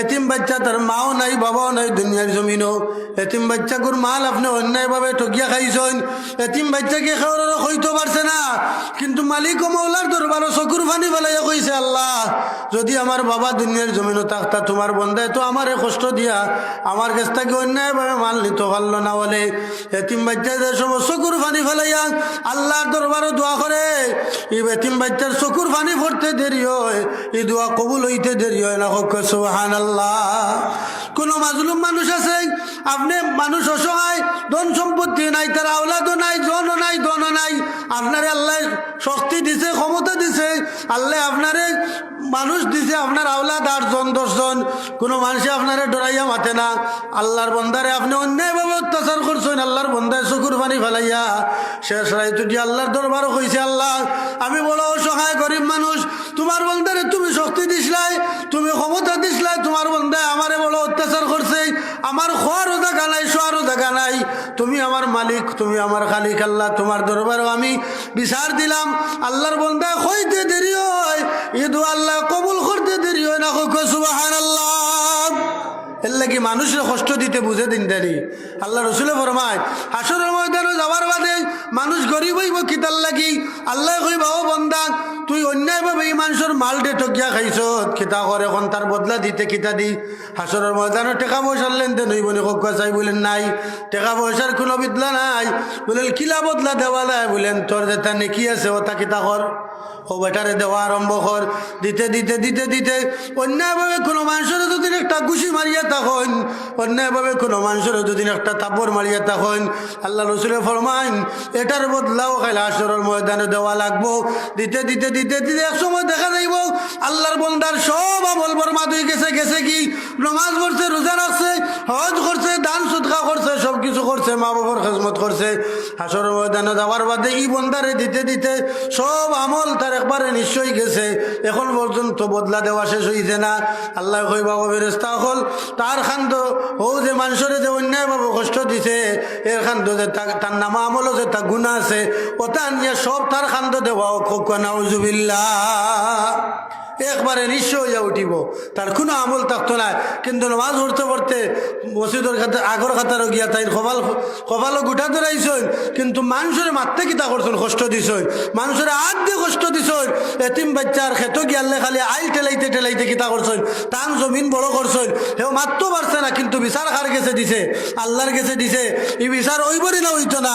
এতিম বাচ্চা তার মাও নাই, বাবাও নাই, দুনিয়ার জমিনও। এতিম বাচ্চা গুর মাল আপনি অন্যায়ভাবে ঠকিয়া খাইছেন। এতিম বাচ্চাকে খাওয়ার হইতে পারছে না। কিন্তু মালিক ও মৌলার দরবার চকুর ফানি ফেলাইয়া কইছে, আল্লাহ, যদি আমার বাবা দুনিয়ার জমিনও থাকতা, তোমার বন্ধায় তো আমারে কষ্ট দিয়া, আমার কাছ থেকে অন্যায়ভাবে মাল নিতে পারল না বলে। এতিম বাচ্চা যে সমস্ত চকুর ফানি ফেলাইয়া আল্লাহর দরবারও দোয়া করে। এই এতিম বাচ্চার চকুর ফানি পড়তে দেরি হয়, এই দোয়া কবুল হইতে দেরি হয় না হোক সুহান আল্লাহ। কোনো মাজলুম মানুষ আছে? আপনি মানুষ অসহায়, ধন সম্পত্তি নাই, তার আওলাদও নাই জনও নাই দনও নাই। আপনার আল্লাহ শক্তি দিছে, ক্ষমতা দিছে। আল্লাহ আপনারে মানুষ দিছে, আপনার আওলাদ আটজন দশজন কোনো মানুষে আপনারে ডরাইয়া মাতে না। আল্লাহর বন্দারে আপনি অন্যায়ভাবে অত্যাচার করছেন, আল্লাহর বন্দায় চকুর পানি ফেলাইয়া। শেষ রায় তুই আল্লাহর দরবার কইছে, আল্লাহ, আমি বড় অসহায়, গরিব মানুষ। তোমার বন্দারে তুমি শক্তি দিসলাই তুমি ক্ষমতা দিসলাই তোমার বন্দায় আমারে বড় অত্যাচার করছে আমার খোয়ারও দেখা নাই শোয়ারও নাই, তুমি আমার মালিক, তুমি আমার খালিক, আল্লাহ তোমার দরবারও আমি বিচার দিলাম। আল্লাহর বন্দায় হইতে দেরি হয় ঈদ আল্লাহ কবুল করতে দেরি হয় না সুবাহান আল্লাহ এর লাগি মানুষের কষ্ট দিতে বুঝে দিন দেরি। আল্লাহ রসুলে ফরমায় হাসরের ময়দানে যাওয়ার বাদে মানুষ গরিব হইব কিতার লাগি, আল্লাহ কইবা ও মানুষের মাল ডে ঠকিয়া খাইছ, কিতা করে এখন তার বদলা দিতে কিতা দি হাসরের ময়দানে টেকা পয়সার লেনদেন হইব নি কক্কা চাই বলেন নাই, টেকা পয়সার কোনো বিদলা নাই বলেন কিলা বদলা দেওয়া যায় বলেন তোর যেটা নেকি আছে ওটা কিতা কর ও বেটারে দেওয়া আরম্ভ কর। দিতে দিতে দিতে দিতে। অন্যায়ভাবে কোনো মানুষের যদি একটা ঘুষি মারিয়া তখন, অন্যায়ভাবে কোনো মানুষের যদি একটা তাপড় মারিয়া তখন, আল্লাহ রসুলে ফরমাইন, এটার বদলাও খাইলে আসরের ময়দানে দেওয়া লাগবো। দিতে দিতে দিতে দিতে এক সময় দেখা যাইব, আল্লাহর বন্দার সব আমল বরমাদ হয়ে গেছে গেছে কি? নমাজ পড়ছে, রোজা রাখছে, হজ করছে দান সুদকা করছে সব কিছু করছে, মা বাবার খেজমত করছে। হাসরের ময়দানে যাওয়ার বাদে ই বন্দারে দিতে দিতে সব আমল তার একবারে নিশ্চয়ই গেছে। এখন পর্যন্ত বদলা দেওয়া শেষ হইছে না। আল্লাহ কই বাবা বেরেস্তা হল, তার খান্দ ও যে মানুষের যে অন্যায় অন্যায়ভাবে কষ্ট দিছে, এর খান্দ যে তার নামা আমলও যে তা গুণা আছে ওটা নিয়ে সব তার খান্দ দেওয়া নাউজুবিল্লাহ। একবারে নিঃস্ব হইয়া উঠিব। তার কোনো আমল থাকতো না কিন্তু নমাজ পড়তে পড়তে মসজিদের খাতে, আগর খাতারও গিয়া তাই কপাল কপালও গুঠা ধরাইছই কিন্তু মানুষের মারতে কিতা করছেন? কষ্ট দিছই মানুষের হাত দিয়ে কষ্ট দিছই এতিম বাচ্চার খেত গিয়ালে খালি আইল ঠেলাইতে ঠেলাইতে কিতা করছই টান জমিন বড় করছই হেও মারতেও পারছে না, কিন্তু বিচার কার গেছে দিছে? আল্লাহর গেছে দিছে। এই বিচার ওইবরই না হইতো না।